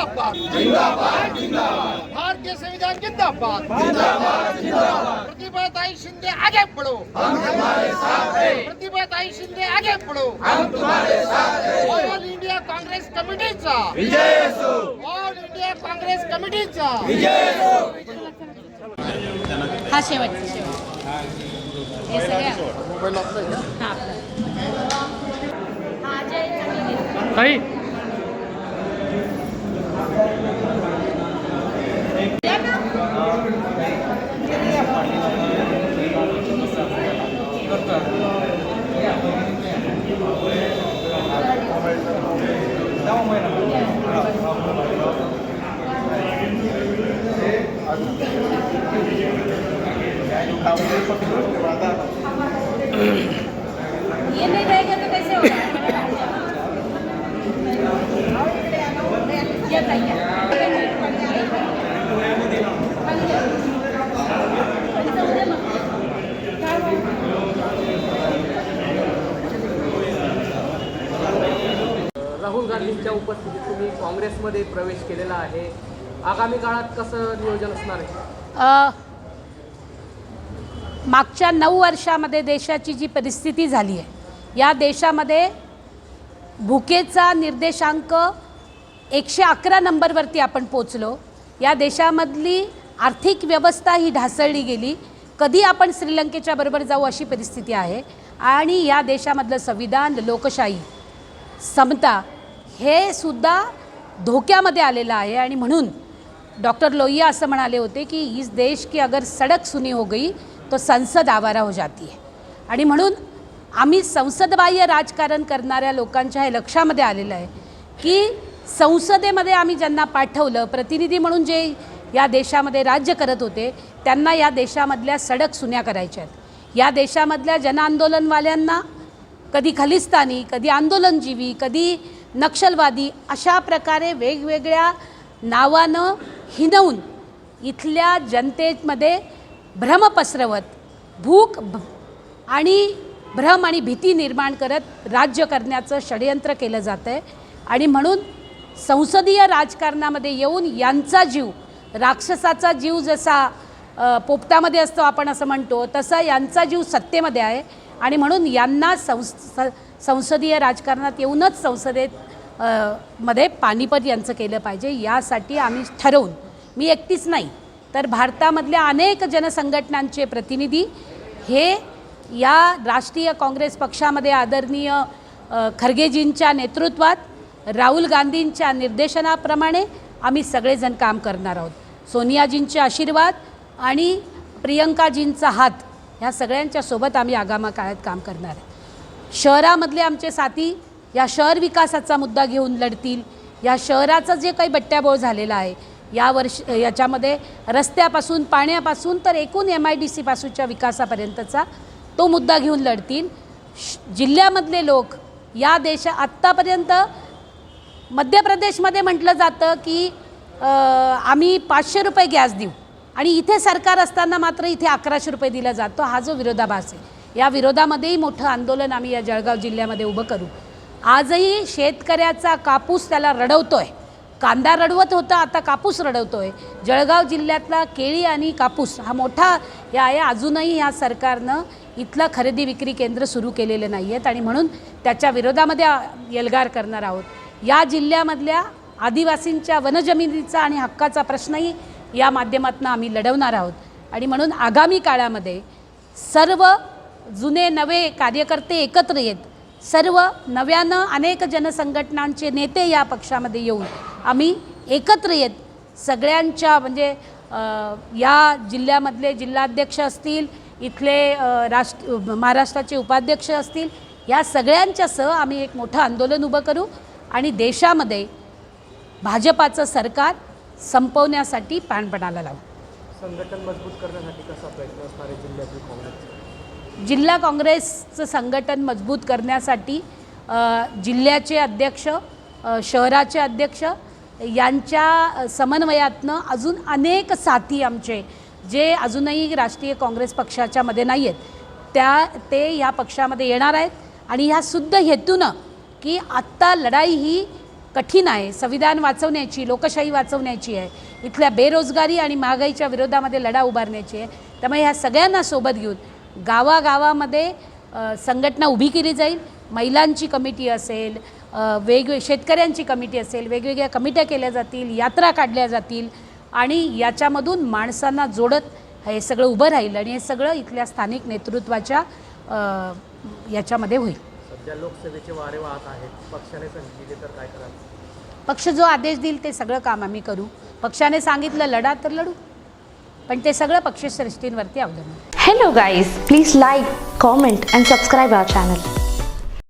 जिंदाबाद. जिंदाबाद. जिंदाबाद भारतीय संविधान जिंदाबाद. जिंदाबाद जिंदाबाद. प्रतिभाताई शिंदे आगे बढ़ो हम तुम्हारे साथ हैं. प्रतिभाताई शिंदे आगे बढ़ो हम तुम्हारे साथ हैं. ऑल इंडिया काँग्रेस कमिटीचा. विजय असो ऑल इंडिया काँग्रेस कमिटीचा. हा शेवटचा शेवट. हे सगळ्या हा आपला. हा, जय चांगली. ताई. ये नहीं रहेगा तो कैसे होगा ये ताई, राहुल गांधींच्या उपस्थितीत काँग्रेसमध्ये प्रवेश केलेला आहे. आगामी काळात कसं नियोजन असणार आहे? मागच्या नऊ वर्षामध्ये देशाची जी परिस्थिती झाली आहे या देशामध्ये भुकेचा निर्देशांक एकशे अकरा नंबरवरती आपण पोचलो. या देशामधली आर्थिक व्यवस्था ही ढासळली गेली. कधी आपण श्रीलंकेच्या बरोबर जाऊ अशी परिस्थिती आहे आणि या देशामधलं संविधान लोकशाही समता हे सुद्धा धोक्यामध्ये आलेला आहे आणि म्हणून डॉक्टर लोहिया असं म्हणाले होते की इस देश की अगर सडक सुनी हो गई तो संसद आवारा हो जाती है. आणि म्हणून आम्ही संसदबाह्य राजकारण करणाऱ्या लोकांच्या हे लक्षामध्ये आलेलं आहे की संसदेमध्ये आम्ही ज्यांना पाठवलं प्रतिनिधी म्हणून जे या देशामध्ये राज्य करत होते त्यांना या देशामधल्या सडक सुन्या करायच्या आहेत. या देशामधल्या जनआंदोलनवाल्यांना कधी खलिस्तानी कधी आंदोलनजीवी कधी नक्षलवादी अशा प्रकारे वेगवेगळ्या नावानं हिनवून इथल्या जनतेमध्ये भ्रम पसरवत भूक भ- आणि भ्रम आणि भीती निर्माण करत राज्य करण्याचं षडयंत्र केलं जातं आहे आणि म्हणून संसदीय राजकारणामध्ये येऊन यांचा जीव राक्षसाचा जीव जसा पोपटामध्ये असतो आपण असं म्हणतो तसा यांचा जीव सत्तेमध्ये आहे. आणि म्हणून यांना संस संसदीय राजकारणात येऊनच संसदेत मध्ये पानिपत यांचं केलं पाहिजे यासाठी आम्ही ठरवून मी एकटीच नाही तर भारतामधल्या अनेक जनसंघटनांचे प्रतिनिधी हे या राष्ट्रीय काँग्रेस पक्षामध्ये आदरणीय खरगेजींच्या नेतृत्वात राहुल गांधींच्या निर्देशनाप्रमाणे आम्ही सगळेजण काम करणार आहोत. सोनियाजींचे आशीर्वाद आणि प्रियंकाजींचा हात ह्या सगळ्यांच्या सोबत आम्ही आगामी काळात काम करणार आहे. शहरामधले आमचे साथी या शहर विकासाचा मुद्दा घेऊन लढतील. या शहराचं जे काही बट्ट्याबोळ झालेला आहे या वर्ष याच्यामध्ये रस्त्यापासून पाण्यापासून तर एकूण एम आय डी सीपासूनच्या विकासापर्यंतचा तो मुद्दा घेऊन लढतील. श- जिल्ह्यामधले लोक या देशा आत्तापर्यंत मध्य प्रदेशमध्ये म्हटलं जातं की आम्ही पाचशे रुपये गॅस देऊ. आणि इथे सरकार असताना मात्र इथे अकराशे रुपये दिला जातो. हा जो विरोधाभास आहे. या विरोधामध्येही मोठं आंदोलन आम्ही या जळगाव जिल्ह्यामध्ये उभं करू. आजही शेतकऱ्याचा कापूस त्याला रडवतो आहे कांदा रडवत होता आता कापूस रडवतो आहे जळगाव जिल्ह्यातला केळी आणि कापूस हा मोठा या आहे. अजूनही ह्या सरकारनं इथलं खरेदी विक्री केंद्र सुरू केलेले नाही आहेत आणि म्हणून त्याच्या विरोधामध्ये आ- एल्गार करणार आहोत. या जिल्ह्यामधल्या आदिवासींच्या वनजमिनीचा आणि हक्काचा प्रश्नही या माध्यमातून आम्ही लढवणार आहोत. आणि म्हणून आगामी काळामध्ये सर्व जुने नवे कार्यकर्ते एकत्र येत सर्व नव्यानं अनेक जनसंघटनांचे नेते या पक्षामध्ये येऊन आम्ही एकत्र येत सगळ्यांच्या म्हणजे या जिल्ह्यामधले जिल्हाध्यक्ष असतील इथले राष्ट्र महाराष्ट्राचे उपाध्यक्ष असतील या सगळ्यांच्यासह आम्ही एक मोठं आंदोलन उभं करू आणि देशामध्ये भाजपाचं सरकार संपवण्यासाठी प्राणपणाला लावू. संघटन मजबूत करण्यासाठी कसा प्रयत्न असणार आहे जिल्ह्यातील काँग्रेस? जिल्हा काँग्रेसचं संघटन मजबूत करण्यासाठी जिल्ह्याचे अध्यक्ष शहराचे अध्यक्ष यांच्या समन्वयातनं अजून अनेक साथी आमचे जे अजूनही राष्ट्रीय काँग्रेस पक्षाच्या मध्ये नाही आहेत त्या ते ह्या पक्षामध्ये येणार आहेत. आणि ह्या शुद्ध हेतूनं की आत्ता लढाई ही कठीण आहे. संविधान वाचवण्याची लोकशाही वाचवण्याची आहे. इथल्या बेरोजगारी आणि महागाईच्या विरोधामध्ये लढा उभारण्याची आहे. त्यामुळे ह्या सगळ्यांना सोबत घेऊन गावागावामध्ये संघटना उभी केली जाईल. महिलांची कमिटी असेल अ, वेगवे शेतकऱ्यांची कमिटी असेल वेगवेगळ्या कमिट्या केल्या जातील यात्रा काढल्या जातील आणि याच्यामधून माणसांना जोडत हे सगळं उभं राहील आणि हे सगळं इथल्या स्थानिक नेतृत्वाच्या याच्यामध्ये होईल. सध्या लोकसभेचे वारे वाहत आहेत पक्षाने संधी दिली तर काय कराल पक्ष जो आदेश देईल ते सगळं काम आम्ही करू पक्षाने सांगितलं लढा तर लढू पण ते सगळं पक्षश्रेष्ठींवरती अवलंबून आहे. Hello guys, please like, comment and subscribe our channel.